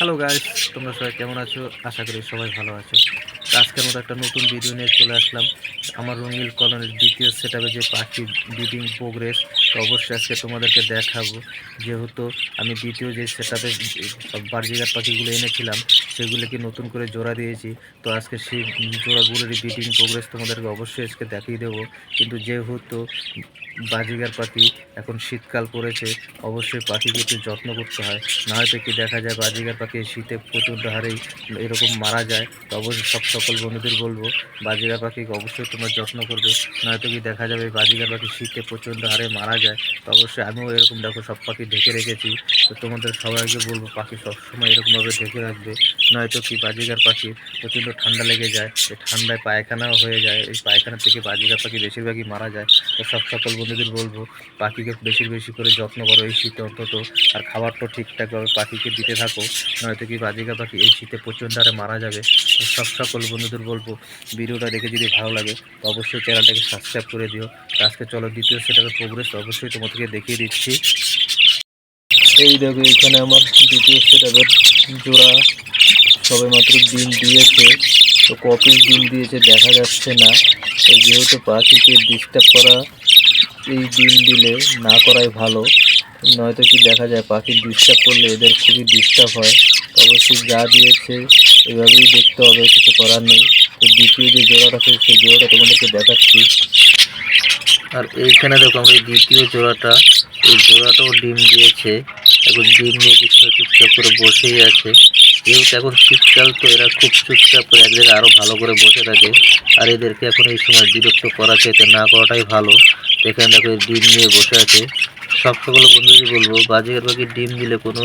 Hello guys তোমরা সবাই কেমন আছো? আশা করি সবাই ভালো আছো। আজকের মতো একটা নতুন ভিডিও নিয়ে চলে আসলাম। আমার রঙিল কলোনির দ্বিতীয় সেট যে পাখি ব্রিডিং প্রোগ্রেস তো অবশ্যই আজকে তোমাদেরকে দেখাবো। যেহেতু আমি দ্বিতীয় যে সেটাতে আপে বার্জিগার পাখিগুলো এনেছিলাম, সেগুলোকে নতুন করে জোড়া দিয়েছি। তো আজকে সেই জোড়াগুলোরই ব্রিডিং প্রোগ্রেস তোমাদেরকে অবশ্যই আজকে দেখিয়ে দেবো। কিন্তু যেহেতু বাজিগার পাখি এখন শীতকাল পড়েছে, অবশ্যই পাখিকে একটু যত্ন করতে হয়। না হয়তো কি দেখা যায় বাজিগার পাখি শীতে প্রচণ্ড হারেই এরকম মারা যায়, তো অবশ্যই সব সকল বন্ধুদের বলব, বাজিগার পাখিকে অবশ্যই তোমরা যত্ন করবে। নয়তো কি দেখা যাবে বাজিগার পাখি শীতে প্রচণ্ড হারে মারা যায়, তো অবশ্যই আমিও এরকম দেখো সব পাখি ঢেকে রেখেছি। তো তোমাদের সবাইকে বলব পাখি সবসময় এরকমভাবে ঢেকে রাখবে। নয়তো কি বাজিগার পাখি প্রচণ্ড ঠান্ডা লেগে যায় এই ঠান্ডায় পায়খানাও হয়ে যায়, এই পায়খানা থেকে বাজিগার পাখি বেশিরভাগই মারা যায়। তো সব সকল বন্ধুদের বলব, পাখিকে বেশি বেশি করে যত্ন করো এই শীতে অন্তত, আর খাবার খাবারটা ঠিকঠাকভাবে পাখিকে দিতে থাকো, নয়তো কি বাজিকা পাখি এই শীতে প্রচণ্ড হারে মারা যাবে। তো সব সকল বন্ধুদের বলব, ভিডিওটা দেখে যদি ভালো লাগে, তো অবশ্যই চ্যানেলটাকে সাবস্ক্রাইব করে দিও। তো আজকে চলো দ্বিতীয় সেটাকে প্রোগ্রেস অবশ্যই তোমাদেরকে দেখিয়ে দিচ্ছি। এই দেখো এখানে আমার দ্বিতীয় সেটাপের জোড়া। সবে মাত্র ডিম দিয়েছে, তো কপিস ডিম দিয়েছে দেখা যাচ্ছে না। তো যেহেতু পাখিকে ডিস্টার্ব করা, এই ডিম দিলে না করাই ভালো। নয়তো কি দেখা যায় পাখি ডিস্টার্ব করলে এদের খুবই ডিস্টার্ব হয়। অবশ্যই যা দিয়েছে, এভাবেই দেখতে হবে, কিছু করার নেই। তো দ্বিতীয় যে জোড়াটা আছে সেই জোড়াটা তোমাদেরকে দেখাচ্ছি। আর এইখানে দেখো এই দ্বিতীয় জোড়াটা। এই জোড়াটাও ডিম দিয়েছে। এখন ডিম নিয়ে কিছুটা চুপচাপ করে বসেই আছে। যেহেতু এখন শীতকাল, তো এরা খুব চুপচাপ করে এক জায়গায় আরও ভালো করে বসে থাকে। আর এদেরকে এখন এই সময় বিরক্ত করা চাইতে না করাটাই ভালো। এখানে দেখো ডিম নিয়ে বসে আছে। সব সকল বন্ধুদের বলব বাজিকার পাখি ডিম দিলে কোনো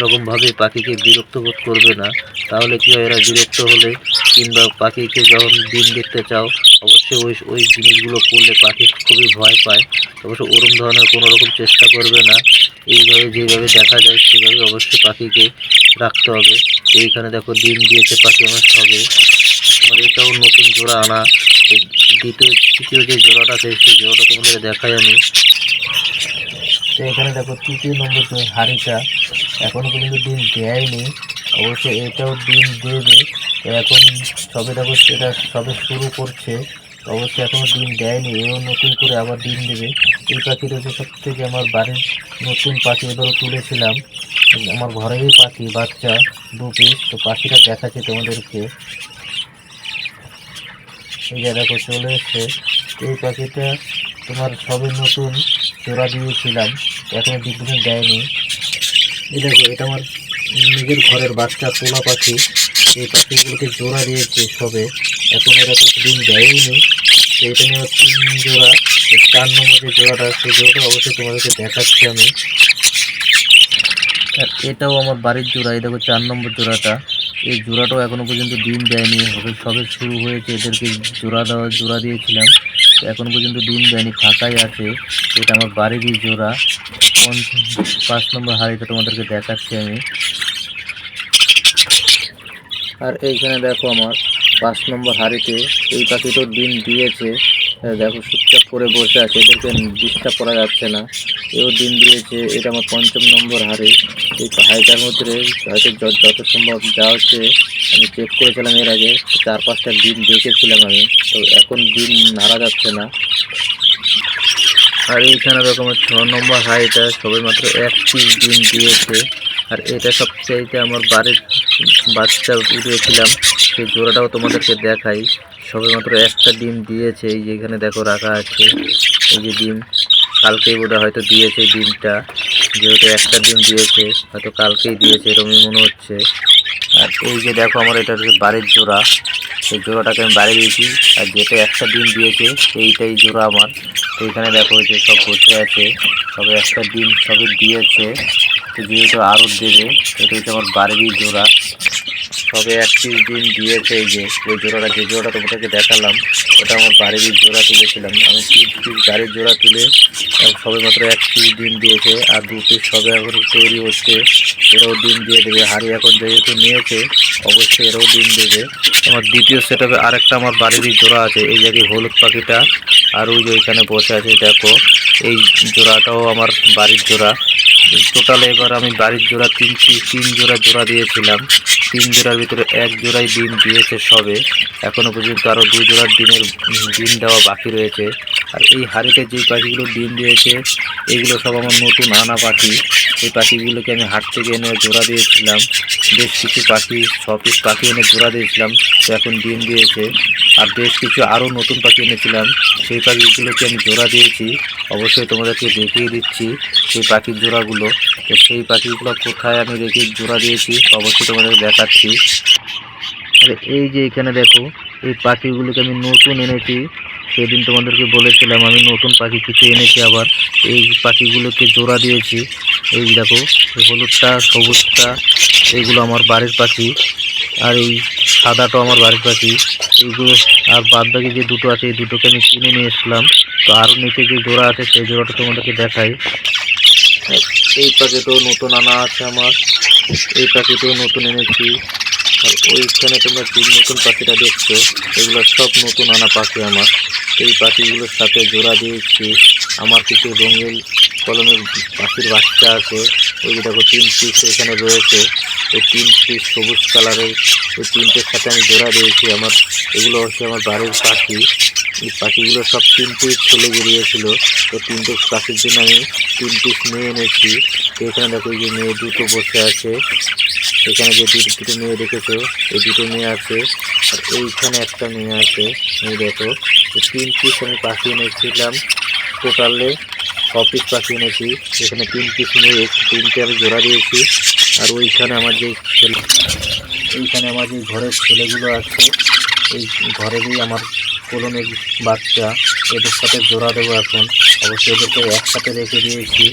রকমভাবে পাখিকে বিরক্ত বোধ করবে না। তাহলে কী হয়, এরা বিরক্ত হলে কিংবা পাখিকে যখন ডিম দেখতে চাও, অবশ্যই ওই ওই জিনিসগুলো করলে পাখি খুবই ভয় পায়। অবশ্য ওরম ধরনের কোনো রকম চেষ্টা করবে না। এইভাবে যেভাবে দেখা যায়, সেভাবে অবশ্যই পাখিকে রাখতে হবে। এইখানে দেখো ডিম দিয়েছে পাখি আমার সবে। আর এটাও নতুন জোড়া আনা। দ্বিতীয়, তৃতীয় যে জোড়াটা আছে, সেই জোড়াটা তোমাদের দেখাই আমি। তো এখানে দেখো তৃতীয় নম্বর তো হাঁড়িটা এখনও পর্যন্ত ডিম দেয়নি। অবশ্যই এটাও ডিম দেবে। এখন সবে দেখো সেটা সবে শুরু করছে। অবশ্যই এখনও ডিম দেয়নি, এও নতুন করে আবার ডিম দেবে। এই পাখিটা হচ্ছে সব থেকে আমার বাড়ির নতুন পাখি, এবারও তুলেছিলাম। আমার ঘরেরই পাখি, বাচ্চা, দু পিস তো পাখিটা দেখাচ্ছে তোমাদেরকে। এই যে দেখো, চলে এসছে। এই পাখিটা তোমার সবে নতুন জোড়া দিয়েছিলাম, এখনও ডিম দেয়নি। এই দেখো, এটা আমার নিজের ঘরের বাচ্চা, পোলা পাখি। এই পাখিগুলোকে জোড়া দিয়েছে সবে। এখন এরা তো ডিম দেয়নি তো এটা নিয়ে তিন জোড়া। চার নম্বর যে জোড়াটা সেই জোড়াটা অবশ্যই তোমাদেরকে দেখাচ্ছি আমি। আর এটাও আমার বাড়ির জোড়া। এই দেখো চার নম্বর জোড়াটা। এই জোড়াটাও এখনও পর্যন্ত ডিম দেয়নি। হবে সবে শুরু হয়েছে। এদেরকে জোড়া দেওয়া জোড়া দিয়েছিলাম। তো এখনও পর্যন্ত ডিম দেয়নি। ফাঁকাই আছে। এটা আমার বাড়িরই জোড়া। পাঁচ নম্বর হাড়িটা তোমাদেরকে দেখাচ্ছি আমি। আর এইখানে দেখো আমার পাঁচ নম্বর হাড়িতে এই পাখিটাও ডিম দিয়েছে। দেখো চুপচাপ করে বসে আছে, এদেরকে ডিস্টার্ব করা যাচ্ছে না। এও ডিম দিয়েছে, এটা আমার পঞ্চম নম্বর হাড়ি। এই হাড়িটার মধ্যে হয়তো যত সম্ভব যা হচ্ছে, আমি চেক করেছিলাম এর আগে, চার পাঁচটা ডিম দেখেছিলাম আমি, তো এখন ডিম নাড়া যাচ্ছে না। আর এইখানে দেখো আমার ছ নম্বর হাড়িটা সবাই মাত্র এক পিস ডিম দিয়েছে। আর এটা সবচাইতে আমার বাড়ির বাচ্চা উড়িয়েছিলাম। সেই জোড়াটাও তোমাদেরকে দেখাই। সবে মাত্র একটা ডিম দিয়েছে, এই যে এখানে দেখো রাখা আছে। এই যে ডিম, কালকেই বোধহয় হয়তো দিয়েছে ডিমটা। যেহেতু একটা ডিম দিয়েছে, হয়তো কালকেই দিয়েছে এরকমই মনে হচ্ছে। আর এই যে দেখো আমার এটা হচ্ছে বাড়ির জোড়া। সেই জোড়াটাকে আমি বাড়ি দিয়েছি, আর যেটা একটা ডিম দিয়েছে, সেইটাই জোড়া আমার। তো এখানে দেখো যে সব বসে আছে, সবে একটা ডিম সবে দিয়েছে। তো যেহেতু আরও দেবে, এটা হচ্ছে আমার বাড়িরই জোড়া। সবে এক পিস ডিম দিয়েছে এই যে, ওই জোড়াটা, যে জোড়াটা তোমাদেরকে দেখালাম, ওটা আমার বাড়ির জোড়া তুলেছিলাম। আমি পিস গাড়ির জোড়া তুলে সবে মাত্র এক পিস ডিম দিয়েছে, আর দু পিস সবে এখন তৈরি হচ্ছে। এরাও ডিম দিয়ে দেবে। হাড়ি এখন যেহেতু নিয়েছে, অবশ্যই এরাও ডিম দেবে। আমার দ্বিতীয় সেটাপে আরেকটা আমার বাড়িরই জোড়া আছে, এই জায়গায় হলুদ পাখিটা, আর ওই যে ওইখানে বসে আছে, দেখো। এই জোড়াটাও আমার বাড়ির জোড়া। টোটাল এবার আমি বাড়ির জোড়া তিন তিন জোড়া জোড়া দিয়েছিলাম। তিন জোড়ার ভিতরে এক জোড়াই ডিম দিয়েছে সবে। এখনও পর্যন্ত আরও দুই জোড়ার ডিমের ডিম দেওয়া বাকি রয়েছে। আর এই হাড়িতে যে পাখিগুলো ডিম দিয়েছে, এগুলো সব আমার নতুন আনা পাখি এই পাখিগুলোকে আমি হাট থেকে এনে জোড়া দিয়েছিলাম। বেশ কিছু পাখি ছ পিস পাখি এনে জোড়া দিয়েছিলাম। তো এখন ডিম দিয়েছে। আর বেশ কিছু আরও নতুন পাখি এনেছিলাম। সেই পাখিগুলোকে আমি জোড়া দিয়েছি। অবশ্যই তোমাদেরকে দেখিয়ে দিচ্ছি সেই পাখির জোড়াগুলো। তো সেই পাখিগুলো কোথায় আমি রেখে জোড়া দিয়েছি, অবশ্যই তোমাদের দেখাচ্ছি। আরে এই যে এখানে দেখো, এই পাখিগুলোকে আমি নতুন এনেছি। সেদিন তোমাদেরকে বলেছিলাম, আমি নতুন পাখি কিছু এনেছি আবার। এই পাখিগুলোকে জোড়া দিয়েছি। এই দেখো হলুদটা, সবুজটা, এইগুলো আমার বাড়ির পাখি। আর এই সাদাটাও আমার বাড়ির পাখি। এইগুলো আর বাদ বাকি যে দুটো আছে, এই দুটোকে আমি কিনে নিয়ে এসলাম তো আরও নিচে যে জোড়া আছে, সেই জোড়াটা তোমাদেরকে দেখাই। এই প্যাকেটও নতুন আনা আছে আমার। এই প্যাকেটও নতুন এনেছি। আর ওইখানে তোমরা যে নতুন পাখিটা দেখছ, এগুলো সব নতুন আনা পাখি আমার। এই পাখিগুলোর সাথে জোড়া দিয়েছি। আমার কিছু রঙিন কলমের পাখির বাচ্চা আছে, ওই দেখো তিন পিস এখানে রয়েছে। এই তিন পিস সবুজ কালারের, ওই তিনটের সাথে আমি জোড়া দিয়েছি। আমার, এগুলো হচ্ছে আমার বাড়ির পাখি। এই পাখিগুলো সব তিন পিস ছেলে বেরিয়েছিল। তো তিনটে পাখির জন্য আমি তিন পিস মেয়ে এনেছি। তো এখানে দেখো যে মেয়ে দুটো বসে আছে। এখানে যে দুটো দুটো মেয়ে দেখেছ, এই দুটো মেয়ে আছে। আর এইখানে একটা মেয়ে আছে। এই দেখো তিন পিস আমি পাখি এনেছিলাম। টোটালে পিস পাখি এনেছি। এখানে তিন পিস নিয়ে তিনটে আমি জোড়া দিয়েছি। আর ওইখানে আমার যে ছেলে ওইখানে আমার যে ঘরের ছেলেগুলো আছে, এই ঘরেরই আমার কলমের বাচ্চা। এদের সাথে জোড়া দেবো এখন। অবশ্যই এদেরকে একসাথে রেখে দিয়েছি।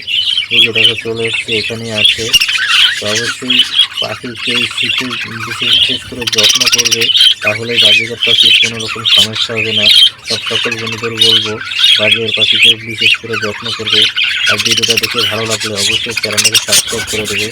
এই দেখো চলে এসছে, এখানেই আছে। তো অবশ্যই পাখিকে শিশু বিশেষ করে যত্ন করবে, তাহলে বাজিকার পাখির কোনো রকম সমস্যা হবে না। সব সকল বন্ধুদের বলব বাজিকার পাখিকে বিশেষ করে যত্ন করবে। আর ভিডিওটা দেখে ভালো লাগলে অবশ্যই চ্যানেলটাকে সাবস্ক্রাইব করে দেবে।